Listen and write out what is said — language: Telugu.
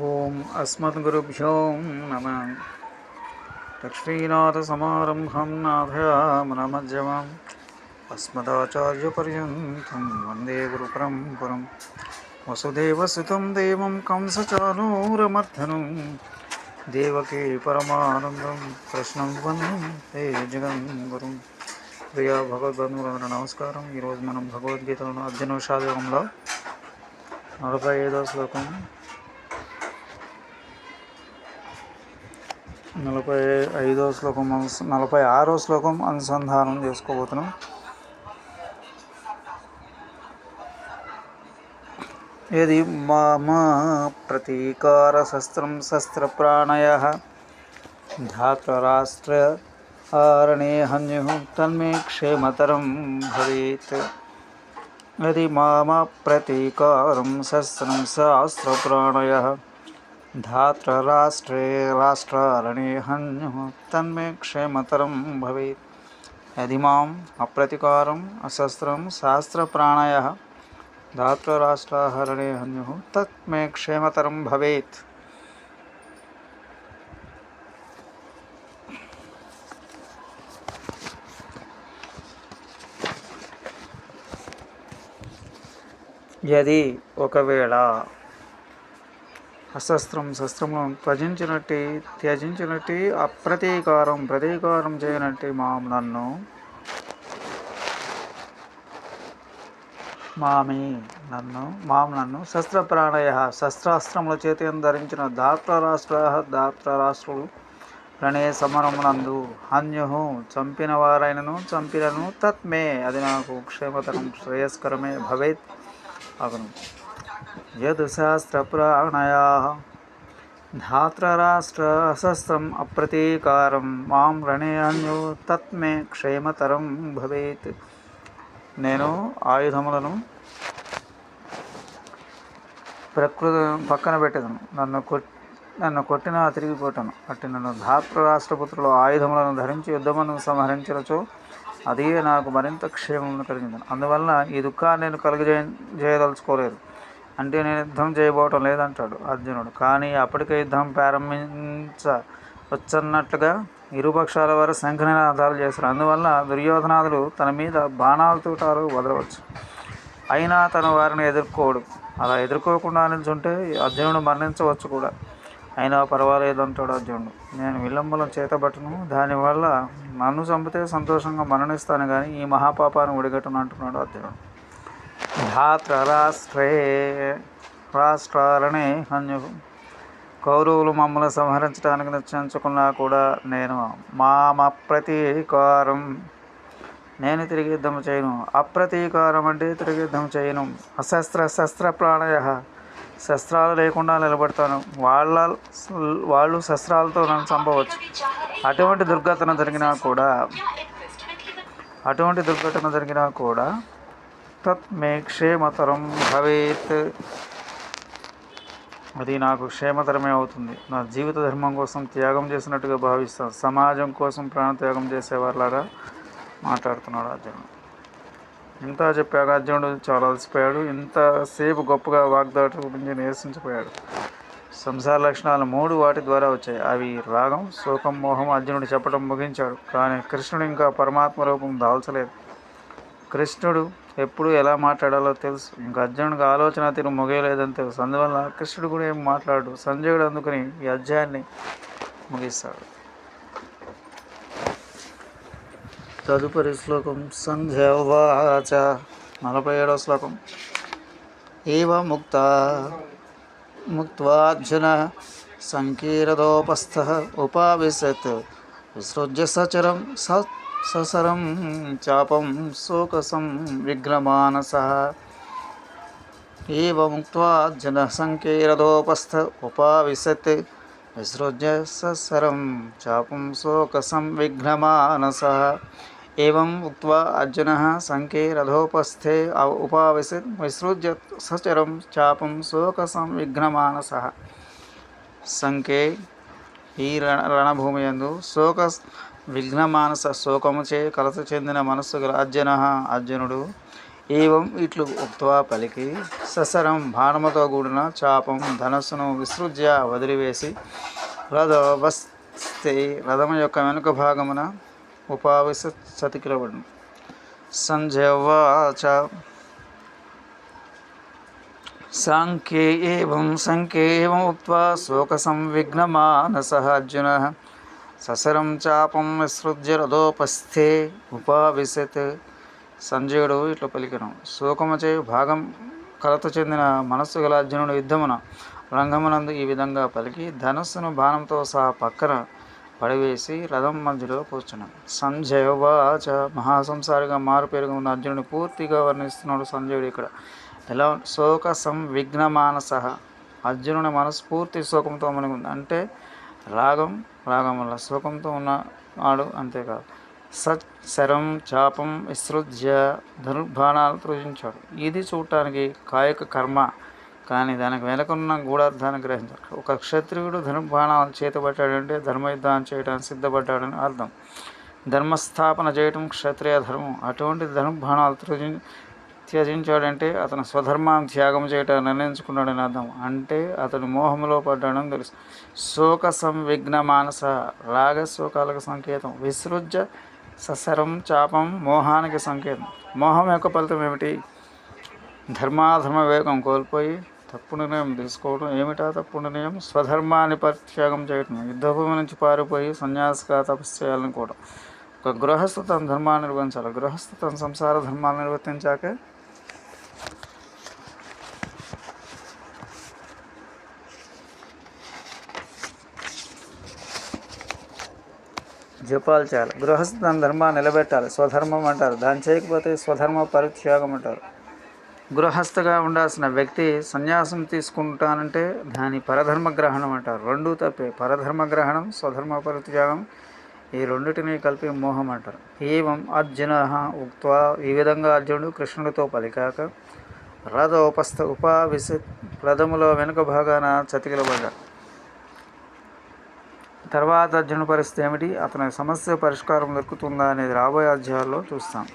ఓం అస్మద్గురుభ్యో నమ. లక్ష్మీనాథసమారంభం నాథయామనమధ్యమాం. అస్మదాచార్యపర్యంతం వందే గురుపరంపరం. వసుదేవసుతం దేవం కంసచానూరమర్ధనం దేవకీ పరమానందం కృష్ణం వందే జగన్ గురుం ప్రియ భగవద్బంధువులందరూ నమస్కారం. ఈరోజు మనం భగవద్గీతలో అర్జున శాతకంలో నలభై ఐదో శ్లోకం. నలభై ఐదో శ్లోకం అనుస- నలభై ఆరో శ్లోకం అనుసంధానం చేసుకోబోతున్నాం. యది మమ ప్రతీకార శస్త్రం శస్త్రప్రాణయ ధాతరాష్ట్ర ఆరణే హన్యు తన్మే క్షేమతరం భవేత్. యది మమ ప్రతీకారం శస్త్రం శాస్త్రప్రాణయ धात्रराष्ट्रे राष्ट्रारणे हन्युः तन्मे क्षेमतरं भवेत् यदि माम् अप्रतिकारम् अशस्त्रं शास्त्रप्राणयः धात्रराष्ट्राहरणे हन्युः तत् मे क्षेमतरं भवेत् యది ఒకవేళ అశస్త్రం శస్త్రములను త్యజించినట్టి త్యజించినట్టి అప్రతీకారం ప్రతీకారం చేయనట్టి మాం నన్ను. మామి నన్ను మాం నన్ను. శస్త్రప్రాణయ శస్త్రాస్త్రముల చేతి ధరించిన దాత్ర రాష్ట్ర దాత్ర రాష్ట్రులు రణే సమరమునందు. హన్యు చంపిన వారైనను చంపినను తత్మే. అది నాకు క్షేమతరం శ్రేయస్కరమే. భవేత్. అగును యద్ శాస్త్రప్రాణయా ధాత్రరాష్ట్ర అప్రతీకారం మాం రణే అన్యు తత్మే క్షేమతరం భవేత్ నేను ఆయుధములను ప్రకృతి పక్కన పెట్టదను। నన్ను కొట్ నన్ను కొట్టిన తిరిగిపోతాను అట్టి నన్ను ధాత్ర రాష్ట్రపుత్రులు ఆయుధములను ధరించి యుద్ధమును సంహరించరచో అదే నాకు మరింత క్షేమమును కలిగింది అందువలన ఈ దుఃఖాన్ని నేను కలుగజే చేయదలుచుకోలేదు అంటే నేను యుద్ధం చేయబోవటం లేదంటాడు అర్జునుడు. కానీ అప్పటికే యుద్ధం ప్రారంభించ వచ్చన్నట్లుగా ఇరుపక్షాల వారు శంఖనినాదాలు చేశారు. అందువల్ల దుర్యోధనాదులు తన మీద బాణాలు తూటాలు వదలవచ్చు. అయినా తను వారిని ఎదుర్కోడు. అలా ఎదుర్కోకుండా నిల్చుంటే అర్జునుడు మరణించవచ్చు కూడా. అయినా పర్వాలేదు అంటాడు అర్జునుడు. నేను విలంబలం చేతబట్టను దానివల్ల నన్ను చంపితే సంతోషంగా మరణిస్తాను కానీ ఈ మహాపాపాన్ని ఒడిగట్టను అంటున్నాడు అర్జునుడు. ధాత్ర రాష్ట్రే రాష్ట్రాలని కౌరవులు మమ్మల్ని సంహరించడానికి నిశ్చయించుకున్నా కూడా నేను మామ ప్రతీకారం నేను తిరిగి యుద్ధం చేయను. అప్రతీకారం అంటే తిరిగి యుద్ధం చేయను. అశస్త్ర శస్త్ర ప్రాణయ. శస్త్రాలు లేకుండా నిలబడతాను. వాళ్ళ వాళ్ళు శస్త్రాలతో నన్ను చంపవచ్చు. అటువంటి దుర్ఘటన జరిగినా కూడా అటువంటి దుర్ఘటన జరిగినా కూడా తత్ మే క్షేమతరం భవేత్. అది నాకు క్షేమతరమే అవుతుంది. నా జీవిత ధర్మం కోసం త్యాగం చేసినట్టుగా భావిస్తాను సమాజం కోసం ప్రాణత్యాగం చేసేవారిలాగా మాట్లాడుతున్నాడు అర్జునుడు. ఇంత చెప్పాక అర్జునుడు చాలా అలసిపోయాడు. ఇంతసేపు గొప్పగా వాగ్దాటు గురించి నిరసించిపోయాడు. సంసార లక్షణాలు మూడు వాటి ద్వారా వచ్చాయి. అవి రాగం శోకం మోహం అర్జునుడు చెప్పడం ముగించాడు. కానీ కృష్ణుడు ఇంకా పరమాత్మ రూపం దాల్చలేదు. కృష్ణుడు ఎప్పుడు ఎలా మాట్లాడాలో తెలుసు. ఇంకా అర్జునుడికి ఆలోచన తీరు ముగియలేదని తెలుసు. అందువల్ల కృష్ణుడు కూడా ఏం మాట్లాడు? సంజయుడు అందుకుని ఈ అధ్యాయాన్ని ముగిస్తాడు. తదుపరి శ్లోకం సంధ్యవాచ నలభై ఏడవ శ్లోకం. ఏవ ముక్త? ముక్వార్జున సంకీరదోపస్థ ఉపావిశత్. విసృజ్య సచరం స ససరం చాపం శోకసం విఘ్నమానస. ఏముక్త్వార్జున సంకీర్తోపస్థ ఉపావిశత్ విసృజ్య ససరం చాపం శోకసం విఘ్నమానస. ఏం ఉక్వా అర్జున సంకీరథోపస్థే ఉపావిశత్ విసృజ్య సచరం చాపం శోకసం విఘ్నమానస. సంకే ఈ రణ రణభూమి యందు శోక విఘ్నమానస శోకముచే కలత చెందిన మనస్సు అర్జున. అర్జునుడు ఏవం ఇట్లు ఉక్త్వా పలికి? ససరం బాణముతో కూడిన చాపం ధనస్సును విసృజ్య వదిలివేసి రథ వస్తే రథము యొక్క వెనుక భాగమున ఉపావిశ చతికిలబడును సంజవాచ సాంఖ్యే ఏం సంఖ్యే ఏవం శోక సంవిఘ్నమానస అర్జునः. ససరం చాపం విసృజ్య రథోపస్థే ఉపావిశత్. సంజయుడు ఇట్లా పలికను. శోకముచే భాగం కలత చెందిన మనస్సు గల అర్జునుడు యుద్ధమున రంగమునందు ఈ విధంగా పలికి ధనస్సును బాణంతో సహా పక్కన పడివేసి రథం మధ్యలో కూర్చున్నాడు సంజయ వాచ మహాసంసారిగా మారు పేరుగా ఉన్న అర్జునుడు పూర్తిగా వర్ణిస్తున్నాడు సంజయుడు ఇక్కడ. ఎలా శోక సంవిఘ్న మానస అర్జునుని మనస్ఫూర్తి శోకంతో మనకు ఉంది అంటే రాగం రాగం వల్ల శోకంతో ఉన్నాడు అంతేకాదు. సత్ శరం చాపం విసృజ్య ధనుర్బాణాలు త్రుజించాడు ఇది చూడటానికి కాయక కర్మ కానీ దానికి వెనకున్న గూఢార్థాన్ని గ్రహించాడు. ఒక క్షత్రియుడు ధనుర్బాణాలు చేతబట్టాడంటే ధర్మయుద్ధాన్ని చేయడానికి సిద్ధపడ్డాడని అర్థం. ధర్మస్థాపన చేయటం క్షత్రియ ధర్మం. అటువంటి ధనుర్బాణాలు త్రుజి త్యజించాడంటే అతను స్వధర్మాన్ని త్యాగం చేయటాన్ని నిర్ణయించుకున్నాడని అర్థం. అంటే అతడు మోహంలో పడ్డాడని తెలుసు. శోక సంవిఘ్న మానస రాగ శోకాలకు సంకేతం. విసృజ్య ససరం చాపం మోహానికి సంకేతం. మోహం యొక్క ఫలితం ఏమిటి? ధర్మాధర్మ వేగం కోల్పోయి తప్పు నిర్ణయం తీసుకోవడం ఏమిటా తప్పు నిర్ణయం? స్వధర్మాన్ని పరిత్యాగం చేయటం. యుద్ధభూమి నుంచి పారిపోయి సన్యాసిగా తపస్సు చేయాలనుకోవడం ఒక గృహస్థు తన ధర్మాన్ని నిర్వహించాలి. గృహస్థు తన సంసార ధర్మాన్ని నిర్వర్తించాక జపాలు చేయాలి. గృహస్థ తన ధర్మాన్ని నిలబెట్టాలి. స్వధర్మం అంటారు. దాన్ని చేయకపోతే స్వధర్మ పరిత్యాగం అంటారు. గృహస్థగా ఉండాల్సిన వ్యక్తి సన్యాసం తీసుకుంటానంటే దాని పరధర్మ గ్రహణం అంటారు. రెండూ తప్పే. పరధర్మ గ్రహణం స్వధర్మ పరిత్యాగం ఈ రెండిటిని కలిపి మోహం అంటారు. ఏవం అర్జున ఉక్వా ఈ విధంగా అర్జునుడు కృష్ణుడితో పలికాక రథ ఉపస్థ ఉపావిశ రథములో వెనుక భాగాన చతికిలబడ్డాడు. తర్వాత అర్జునుడి పరిస్థితి ఏమిటి? అతని సమస్య పరిష్కారం దొరుకుతుందా అనేది రాబోయే అధ్యాయాల్లో చూస్తాం.